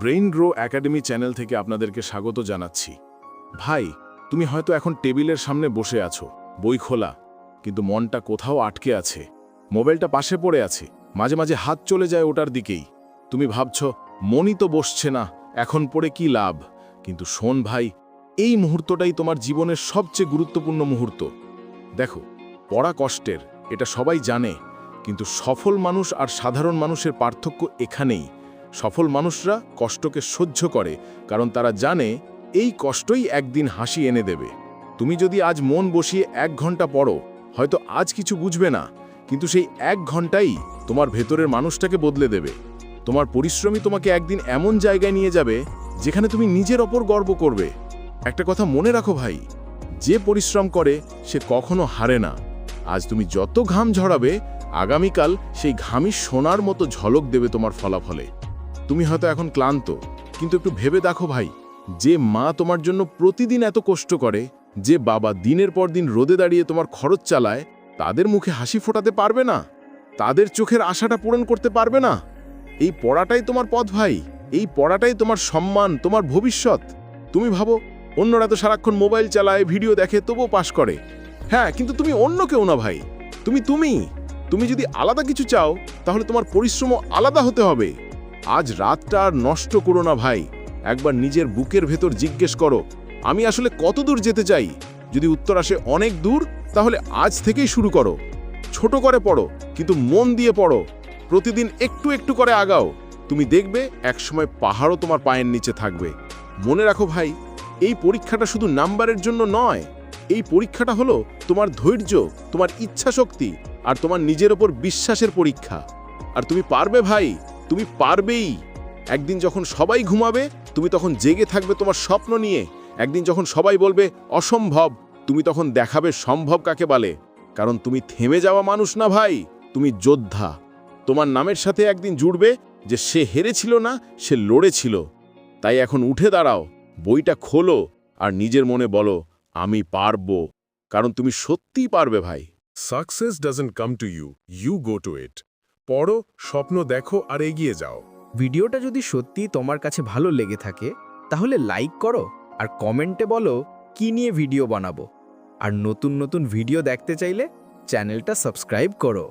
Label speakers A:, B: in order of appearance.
A: Brain grow academy channel থেকে আপনাদেরকে স্বাগত জানাচ্ছি। ভাই, তুমি হয়তো এখন টেবিলের সামনে বসে আছো। বই খোলা, কিন্তু মনটা কোথাও আটকে আছে। মোবাইলটা পাশে পড়ে আছে। মাঝে মাঝে হাত চলে যায় ওটার দিকেই। তুমি ভাবছ, মনই তো বসছে না, এখন পড়ে কি লাভ? কিন্তু শোন ভাই, এই মুহূর্তটাই তোমার জীবনের সবচেয়ে গুরুত্বপূর্ণ মুহূর্ত। দেখো, পড়া কষ্টের, এটা সবাই জানে, কিন্তু সফল মানুষ আর সাধারণ মানুষের পার্থক্য এখানেই। সফল মানুষরা কষ্টকে সহ্য করে, কারণ তারা জানে এই কষ্টই একদিন হাসি এনে দেবে। তুমি যদি আজ মন বসিয়ে এক ঘণ্টা পড়ো, হয়তো আজ কিছু বুঝবে না, কিন্তু সেই এক ঘন্টাই তোমার ভেতরের মানুষটাকে বদলে দেবে। তোমার পরিশ্রমই তোমাকে একদিন এমন জায়গায় নিয়ে যাবে, যেখানে তুমি নিজের ওপর গর্ব করবে। একটা কথা মনে রাখো ভাই, যে পরিশ্রম করে সে কখনো হারে না। আজ তুমি যত ঘাম ঝরাবে, আগামীকাল সেই ঘামি সোনার মতো ঝলক দেবে তোমার ফলাফলে। তুমি হয়তো এখন ক্লান্ত, কিন্তু একটু ভেবে দেখো ভাই, যে মা তোমার জন্য প্রতিদিন এত কষ্ট করে, যে বাবা দিনের পর দিন রোদে দাঁড়িয়ে তোমার খরচ চালায়, তাদের মুখে হাসি ফোটাতে পারবে না? তাদের চোখের আশাটা পূরণ করতে পারবে না? এই পড়াটাই তোমার পথ ভাই, এই পড়াটাই তোমার সম্মান, তোমার ভবিষ্যৎ। তুমি ভাবো, অন্যরা তো সারাক্ষণ মোবাইল চালায়, ভিডিও দেখে, তবুও পাশ করে। হ্যাঁ কিন্তু তুমি অন্য কেউ না ভাই, তুমি তুমি। তুমি যদি আলাদা কিছু চাও, তাহলে তোমার পরিশ্রমও আলাদা হতে হবে। আজ রাতটা আর নষ্ট করো না ভাই। একবার নিজের বুকের ভেতর জিজ্ঞেস করো, আমি আসলে কত দূর যেতে চাই? যদি উত্তর আসে অনেক দূর, তাহলে আজ থেকেই শুরু করো। ছোট করে পড়ো, কিন্তু মন দিয়ে পড়ো। প্রতিদিন একটু একটু করে আগাও। তুমি দেখবে একসময় পাহাড়ও তোমার পায়ের নিচে থাকবে। মনে রাখো ভাই, এই পরীক্ষাটা শুধু নাম্বারের জন্য নয়। এই পরীক্ষাটা হলো তোমার ধৈর্য, তোমার ইচ্ছা শক্তি আর তোমার নিজের ওপর বিশ্বাসের পরীক্ষা। আর তুমি পারবে ভাই তুমি পারবেই। একদিন যখন সবাই ঘুমাবে, তুমি তখন জেগে থাকবে তোমার স্বপ্ন নিয়ে। একদিন যখন সবাই বলবে, অসম্ভব তুমি তখন দেখাবে সম্ভব কাকে বলে। কারণ তুমি থেমে যাওয়া মানুষ না ভাই, তুমি যোদ্ধা। তোমার নামের সাথে একদিন জুড়বে যে সে হেরেছিল না, সে লড়েছিল। তাই এখন উঠে দাঁড়াও, বইটা খোলো আর নিজের মনে বলো, আমি পারব। কারণ তুমি সত্যিই পারবে ভাই।
B: Success doesn't come to you you go to it পড়ো, স্বপ্ন দেখো আর এগিয়ে যাও।
C: ভিডিওটা যদি সত্যি তোমার কাছে ভালো লেগে থাকে, তাহলে লাইক করো আর কমেন্টে বলো কি নিয়ে ভিডিও বানাবো। আর নতুন নতুন ভিডিও দেখতে চাইলে চ্যানেলটা সাবস্ক্রাইব করো।